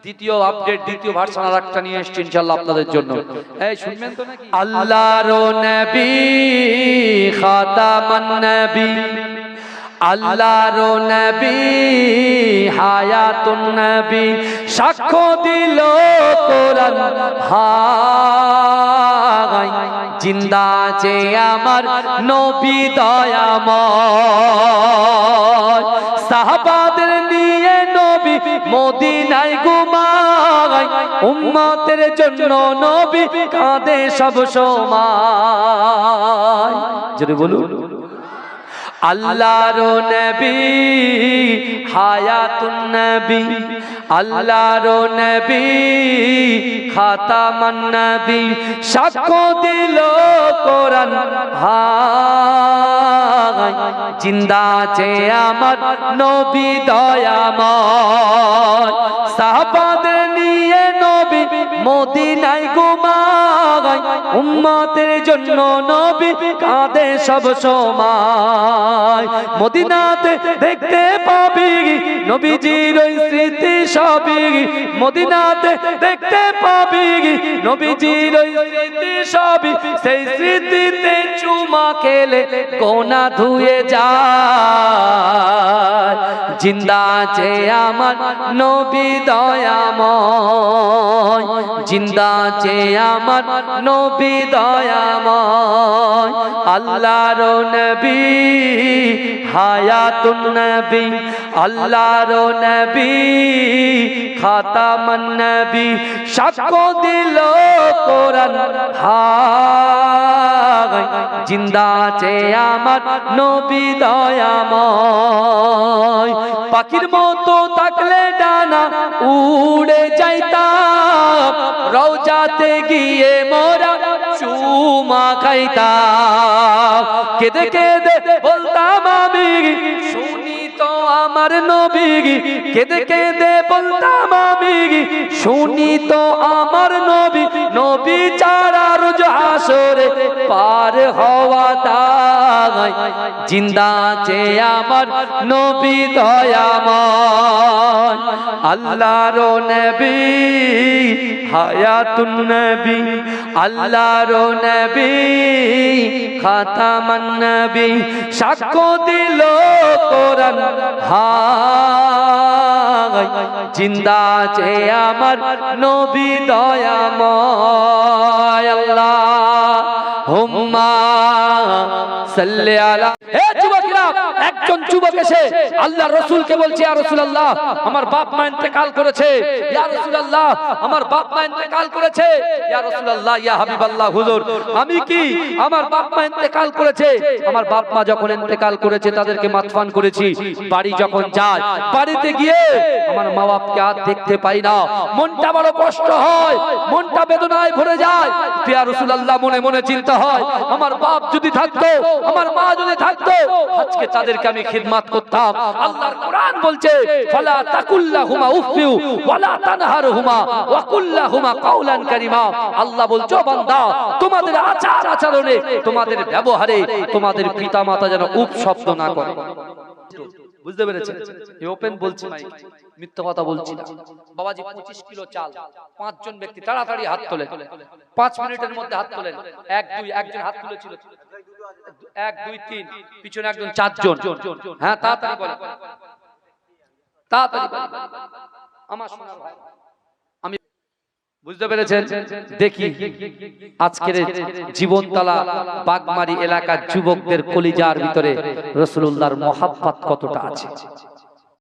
দ্বিতীয় আপডেট দ্বিতীয় ভার্সন আর একটা নিয়ে এসছি ইনশাল্লাহ আপনাদের জন্য। এই, শুনবেন তো নাকি? আল্লাহর নবী, খাতামান নবী। আল্লাহর নবী, হায়াতুন নবী। সাক্ষ্য দিল কোরআন। হাই জিন্দা যে আমার নবী দয়াময়। নবী মদিনায় ঘুমায়। উম্মতের জন্য নবী কাঁদে সব সময়। যদি বলুন। আল্লাহর নবী, হায়াতুন নবী। আল্লাহর নবী, খাতামান নবী। সাক্ষ্য দিল কোরআন হাই জিন্দা যে আমার নবী দয়াময়। সাহাবাদের নিয়ে নবী মদিনায় ঘুমায়। উম্মতের জন্য নবী কাঁদে সব সময়। মদিনাতে দেখতে পাবি নবীজির ওই স্মৃতি সবই। মদিনাতে দেখতে পাবি নবীজির ওই স্মৃতি সবই। সেই স্মৃতিতে চুমা খেলে কোনা ধুয়ে যায়। জিন্দা যে আমার নবী দয়াময়, জিন্দা যে আমার নবী দয়াময়, আল্লাহর নবী, হায়াতুন নবী, আল্লাহর নবী, খাতামান নবী, সাক্ষ্য দিল কোরআন হাই জিন্দা যে আমার নবী দয়াময়। পাখির মতো থাকলে ডানা উড়ে যাইতাম। রওজাতে গিয়ে মোরা চুমা খাইতাম। কেঁদে কেঁদে বলতাম আমি, শুনি তো আমার নবী। কেঁদে কেঁদে বলতাম আমি, শুনি তো আমার নবী। নবী রোজ হাসরে পার হওয়া দায়। জিন্দা যে আমার নবী দয়াময়। আল্লাহর নবী, হায়াতুন নবী। আল্লাহর নবী, খাতামান নবী। সাক্ষ্য দিল কোরআন হাই জিন্দা যে আমার নবী দয়াময়। আল্লাহ হুম্মা সাল্লি আলা হে একজন যুবক এসে আল্লাহ রসুলকে বলছে রাসূলুল্লাহ, আমার বাপ মা ইন্তেকাল করেছে। আমার বাপ মা ইন্তেকাল করেছে। আমি কি আমার বাপ মা ইন্তেকাল করেছে? আমার বাপ মা যখন ইন্তেকাল করেছে, তাদেরকে মাতফান করেছি। বাড়ি যখন যায়, বাড়িতে গিয়ে আমার মা বাপকে আর দেখতে পাই না। মনটা বড় কষ্ট হয়, মনটা বেদনায় ভরে যায়। ইয়া রাসূলুল্লাহ, মনে মনে চিন্তা হয়, আমার বাপ যদি থাকতো, আমার মা যদি থাকতো আজকে তাদেরকে আমি খিদমাত করতাম। আল্লাহর কোরআন বলছে, ফালা তাকুল্লাহুমা উফিউ ওয়ালা তানহারহুমা ওয়া কুল্লাহুমা কাওলান কারীমা। আল্লাহ বলছো বান্দা, তোমাদের আচার আচরণে, তোমাদের ব্যবহারে, তোমাদের পিতামাতা যেন উপ শব্দ না করে। বুঝতে পেরেছেন? এই ওপেন বলছি মাইক মিথ্যা কথা বলছি না। বাবাজি, পঁচিশ কিলো চাল। পাঁচজন ব্যক্তি তাড়াতাড়ি হাত তোলে পাঁচ মিনিটের মধ্যে হাত তোলেন। এক, দুই, একজন হাত তুলেছিল। এক দুই তিন পিছনে একজন চারজন। হ্যাঁ তাড়াতাড়ি বলেন তাড়াতাড়ি আমার সোনার ভাই আমি বুঝতে পেরেছেন? দেখি। আজকের জীবনতলা বাগমারি এলাকার যুবকদের কলিজার ভিতরে রসুল্লাহর মহাব্বাত কতটা আছে?